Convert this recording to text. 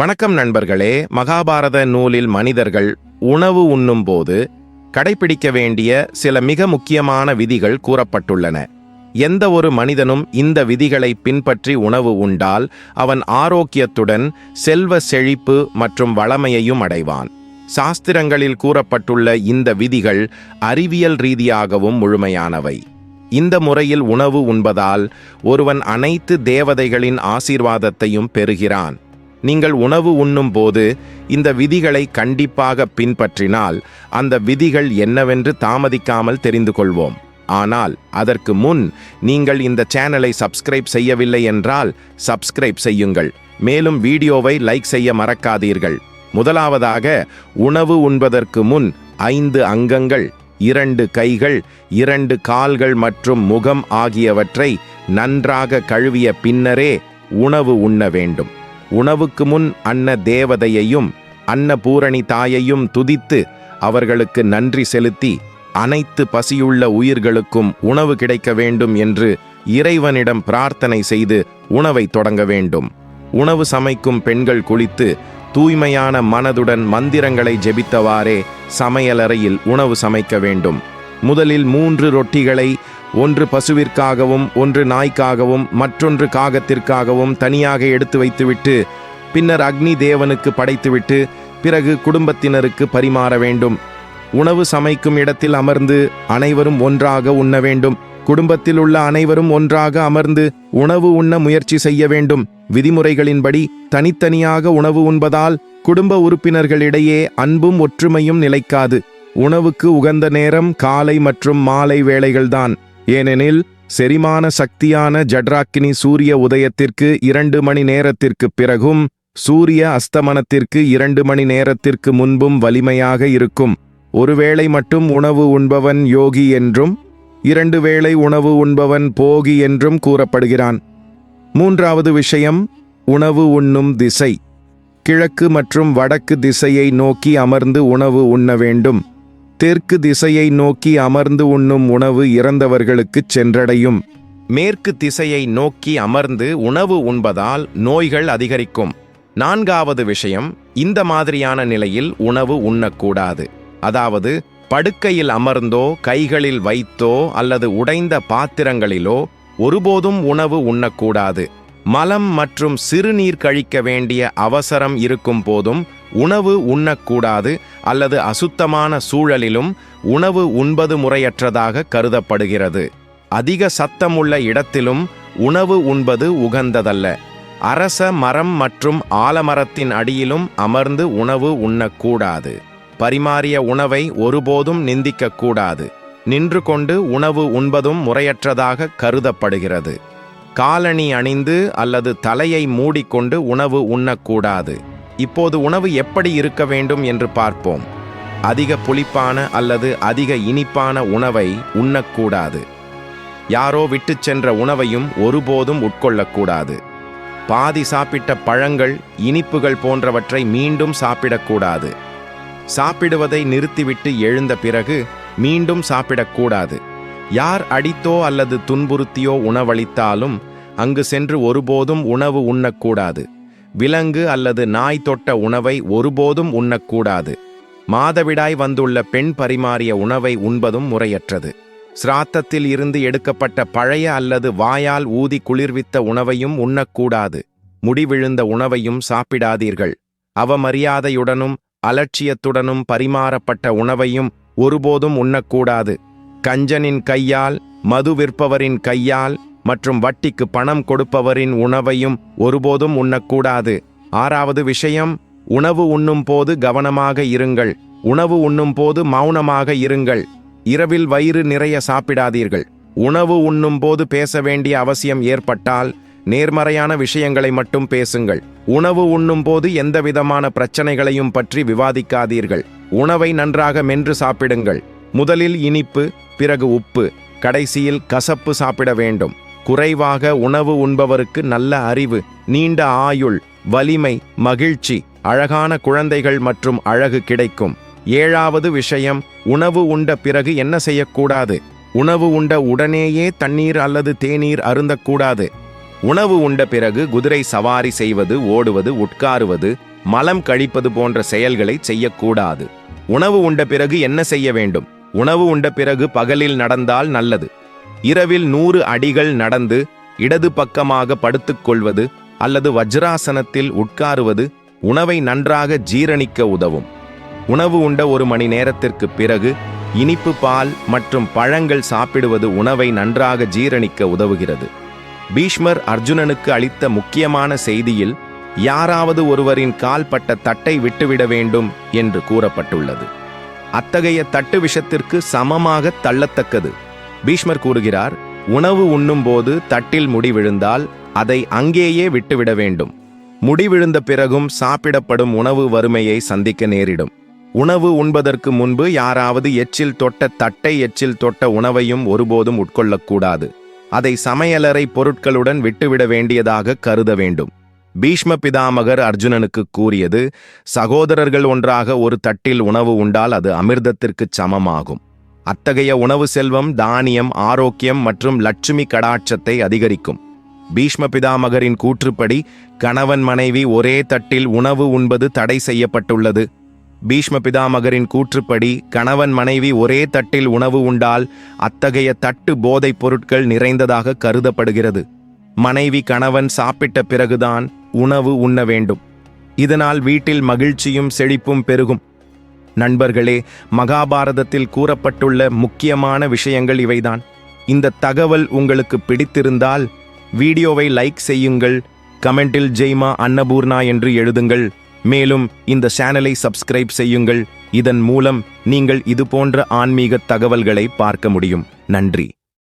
வணக்கம் நண்பர்களே மகாபாரத நூலில் மனிதர்கள் உணவு உண்ணும்போது கடைபிடிக்க வேண்டிய சில மிக முக்கியமான விதிகள் கூறப்பட்டுள்ளன. எந்த ஒரு மனிதனும் இந்த விதிகளை பின்பற்றி உணவு உண்டால் அவன் ஆரோக்கியத்துடன் செல்வ செழிப்பு மற்றும் வளமையையும் அடைவான். சாஸ்திரங்களில் கூறப்பட்டுள்ள இந்த விதிகள் அறிவியல் ரீதியாகவும் முழுமையானவை. இந்த முறையில் உணவு உண்பதால் ஒருவன் அனைத்து தேவதைகளின் ஆசீர்வாதத்தையும் பெறுகிறான். நீங்கள் உணவு உண்ணும் போது இந்த விதிகளை கண்டிப்பாக பின்பற்றினால் அந்த விதிகள் என்னவென்று தாமதிக்காமல் தெரிந்து கொள்வோம். ஆனால் அதற்கு முன் நீங்கள் இந்த சேனலை சப்ஸ்கிரைப் செய்யவில்லை என்றால் சப்ஸ்கிரைப் செய்யுங்கள். மேலும் வீடியோவை லைக் செய்ய மறக்காதீர்கள். முதலாவதாக உணவு உண்பதற்கு முன் ஐந்து அங்கங்கள் இரண்டு கைகள் இரண்டு கால்கள் மற்றும் முகம் ஆகியவற்றை நன்றாக கழுவிய பின்னரே உணவு உண்ண வேண்டும். உணவுக்கு முன் அன்ன தேவதையையும் அன்னபூரணி தாயையும் துதித்து அவர்களுக்கு நன்றி செலுத்தி அனைத்து பசியுள்ள உயிர்களுக்கும் உணவு கிடைக்க வேண்டும் என்று இறைவனிடம் பிரார்த்தனை செய்து உணவை தொடங்க வேண்டும். உணவு சமைக்கும் பெண்கள் குளித்து தூய்மையான மனதுடன் மந்திரங்களை ஜெபித்தவாறே சமையலறையில் உணவு சமைக்க வேண்டும். முதலில் மூன்று ரொட்டிகளை ஒன்று பசுவிற்காகவும் ஒன்று நாய்க்காகவும் மற்றொன்று காகத்திற்காகவும் தனியாக எடுத்து வைத்துவிட்டு பின்னர் அக்னி தேவனுக்கு படைத்துவிட்டு பிறகு குடும்பத்தினருக்கு பரிமாற வேண்டும். உணவு சமைக்கும் இடத்தில் அமர்ந்து அனைவரும் ஒன்றாக உண்ண வேண்டும். குடும்பத்தில் உள்ள அனைவரும் ஒன்றாக அமர்ந்து உணவு உண்ண முயற்சி செய்ய வேண்டும். விதிமுறைகளின்படி தனித்தனியாக உணவு உண்பதால் குடும்ப உறுப்பினர்களிடையே அன்பும் ஒற்றுமையும் நிலைக்காது. உணவுக்கு உகந்த நேரம் காலை மற்றும் மாலை வேளைகள்தான். ஏனெனில் செரிமான சக்தியான ஜட்ராக்கினி சூரிய உதயத்திற்கு இரண்டு மணி நேரத்திற்கு பிறகும் சூரிய அஸ்தமனத்திற்கு இரண்டு மணி நேரத்திற்கு முன்பும் வலிமையாக இருக்கும். ஒருவேளை மட்டும் உணவு உண்பவன் யோகி என்றும் இரண்டு வேளை உணவு உண்பவன் போகி என்றும் கூறப்படுகிறான். மூன்றாவது விஷயம் உணவு உண்ணும் திசை. கிழக்கு மற்றும் வடக்கு திசையை நோக்கி அமர்ந்து உணவு உண்ண வேண்டும். தெற்கு திசையை நோக்கி அமர்ந்து உண்ணும் உணவு இறந்தவர்களுக்குச் சென்றடையும். மேற்கு திசையை நோக்கி அமர்ந்து உணவு உண்பதால் நோய்கள் அதிகரிக்கும். நான்காவது விஷயம் இந்த மாதிரியான நிலையில் உணவு உண்ணக்கூடாது. அதாவது படுக்கையில் அமர்ந்தோ கைகளில் வைத்தோ அல்லது உடைந்த பாத்திரங்களிலோ ஒருபோதும் உணவு உண்ணக்கூடாது. மலம் மற்றும் சிறுநீர் கழிக்க வேண்டிய அவசரம் இருக்கும் போதும் உணவு உண்ணக்கூடாது அல்லது அசுத்தமான சூழலிலும் உணவு உண்பது முறையற்றதாக கருதப்படுகிறது. அதிக சத்தமுள்ள இடத்திலும் உணவு உண்பது உகந்ததல்ல. அரச மரம் மற்றும் ஆலமரத்தின் அடியிலும் அமர்ந்து உணவு உண்ணக்கூடாது. பரிமாறிய உணவை ஒருபோதும் நிந்திக்கக்கூடாது. நின்று கொண்டு உணவு உண்பதும் முறையற்றதாக கருதப்படுகிறது. காலணி அணிந்து அல்லது தலையை மூடிக்கொண்டு உணவு உண்ணக்கூடாது. இப்போது உணவு எப்படி இருக்க வேண்டும் என்று பார்ப்போம். அதிக புளிப்பான அல்லது அதிக இனிப்பான உணவை உண்ணக்கூடாது. யாரோ விட்டுச் சென்ற உணவையும் ஒருபோதும் உட்கொள்ளக்கூடாது. பாதி சாப்பிட்ட பழங்கள் இனிப்புகள் போன்றவற்றை மீண்டும் சாப்பிடக்கூடாது. சாப்பிடுவதை நிறுத்திவிட்டு எழுந்த பிறகு மீண்டும் சாப்பிடக்கூடாது. யார் அடித்தோ அல்லது துன்புறுத்தியோ உணவளித்தாலும் அங்கு சென்று ஒருபோதும் உணவு உண்ணக்கூடாது. விலங்கு அல்லது நாய் தொட்ட உணவை ஒருபோதும் உண்ணக்கூடாது. மாதவிடாய் வந்துள்ள பெண் பரிமாறிய உணவை உண்பதும் முறையற்றது. சிராத்தத்தில் இருந்து எடுக்கப்பட்ட பழைய அல்லது வாயால் ஊதி குளிர்வித்த உணவையும் உண்ணக்கூடாது. முடிவிழுந்த உணவையும் சாப்பிடாதீர்கள். அவமரியாதையுடனும் அலட்சியத்துடனும் பரிமாறப்பட்ட உணவையும் ஒருபோதும் உண்ணக்கூடாது. கஞ்சனின் கையால் மது விற்பவரின் கையால் மற்றும் வட்டிக்கு பணம் கொடுப்பவரின் உணவையும் ஒருபோதும் உண்ணக்கூடாது. ஆறாவது விஷயம் உணவு உண்ணும் போது கவனமாக இருங்கள். உணவு உண்ணும் போது மௌனமாக இருங்கள். இரவில் வயிறு நிறைய சாப்பிடாதீர்கள். உணவு உண்ணும் போது பேச வேண்டிய அவசியம் ஏற்பட்டால் நேர்மறையான விஷயங்களை மட்டும் பேசுங்கள். உணவு உண்ணும் போது எந்த விதமான பிரச்சனைகளையும் பற்றி விவாதிக்காதீர்கள். உணவை நன்றாக மென்று சாப்பிடுங்கள். முதலில் இனிப்பு பிறகு உப்பு. கடைசியில் கசப்பு சாப்பிட வேண்டும். குறைவாக உணவு உண்பவருக்கு நல்ல அறிவு நீண்ட ஆயுள் வலிமை மகிழ்ச்சி அழகான குழந்தைகள் மற்றும் அழகு கிடைக்கும். ஏழாவது விஷயம் உணவு உண்ட பிறகு என்ன செய்யக்கூடாது? உணவு உண்ட உடனேயே தண்ணீர் அல்லது தேநீர் அருந்தக்கூடாது. உணவு உண்ட பிறகு குதிரை சவாரி செய்வது ஓடுவது உட்காருவது மலம் கழிப்பது போன்ற செயல்களை செய்யக்கூடாது. உணவு உண்ட பிறகு என்ன செய்ய வேண்டும்? உணவு உண்ட பிறகு பகலில் நடந்தால் நல்லது. இரவில் நூறு அடிகள் நடந்து இடது பக்கமாக படுத்துக்கொள்வது அல்லது வஜ்ராசனத்தில் உட்காருவது உணவை நன்றாக ஜீரணிக்க உதவும். உணவு உண்ட ஒரு மணி நேரத்திற்கு பிறகு இனிப்பு பால் மற்றும் பழங்கள் சாப்பிடுவது உணவை நன்றாக ஜீரணிக்க உதவுகிறது. பீஷ்மர் அர்ஜுனனுக்கு அளித்த முக்கியமான செய்தியில் யாராவது ஒருவரின் கால்பட்ட தட்டை விட்டுவிட வேண்டும் என்று கூறப்பட்டுள்ளது. அத்தகைய தட்டு விஷத்திற்கு சமமாக தள்ளத்தக்கது. பீஷ்மர் கூறுகிறார் உணவு உண்ணும்போது தட்டில் முடி விழுந்தால் அதை அங்கேயே விட்டுவிட வேண்டும். முடி விழுந்த பிறகும் சாப்பிடப்படும் உணவு வறுமையை சந்திக்க நேரிடும். உணவு உண்பதற்கு முன்பு யாராவது எச்சில் தொட்ட தட்டை எச்சில் தொட்ட உணவையும் ஒருபோதும் உட்கொள்ளக்கூடாது. அதை சமையலறை பொருட்களுடன் விட்டுவிட வேண்டியதாக கருத வேண்டும். பீஷ்ம பிதாமகர் அர்ஜுனனுக்கு கூறியது சகோதரர்கள் ஒன்றாக ஒரு தட்டில் உணவு உண்டால் அது அமிர்தத்திற்குச் சமமாகும். அத்தகைய உணவு செல்வம் தானியம் ஆரோக்கியம் மற்றும் லட்சுமி கடாட்சத்தை அதிகரிக்கும். பீஷ்ம பிதாமகரின் கூற்றுப்படி கணவன் மனைவி ஒரே தட்டில் உணவு உண்பது தடை செய்யப்பட்டுள்ளது. பீஷ்ம பிதாமகரின் கூற்றுப்படி கணவன் மனைவி ஒரே தட்டில் உணவு உண்டால் அத்தகைய தட்டு போதைப் பொருட்கள் நிறைந்ததாக கருதப்படுகிறது. மனைவி கணவன் சாப்பிட்ட பிறகுதான் உணவு உண்ண வேண்டும். இதனால் வீட்டில் மகிழ்ச்சியும் செழிப்பும் பெருகும். நண்பர்களே மகாபாரதத்தில் கூறப்பட்டுள்ள முக்கியமான விஷயங்கள் இவைதான். இந்த தகவல் உங்களுக்கு பிடித்திருந்தால் வீடியோவை லைக் செய்யுங்கள் கமெண்டில் ஜெய்மா அன்னபூர்ணா என்று எழுதுங்கள் மேலும் இந்த சேனலை சப்ஸ்கிரைப் செய்யுங்கள் இதன் மூலம் நீங்கள் இதுபோன்ற ஆன்மீக தகவல்களை பார்க்க முடியும். நன்றி.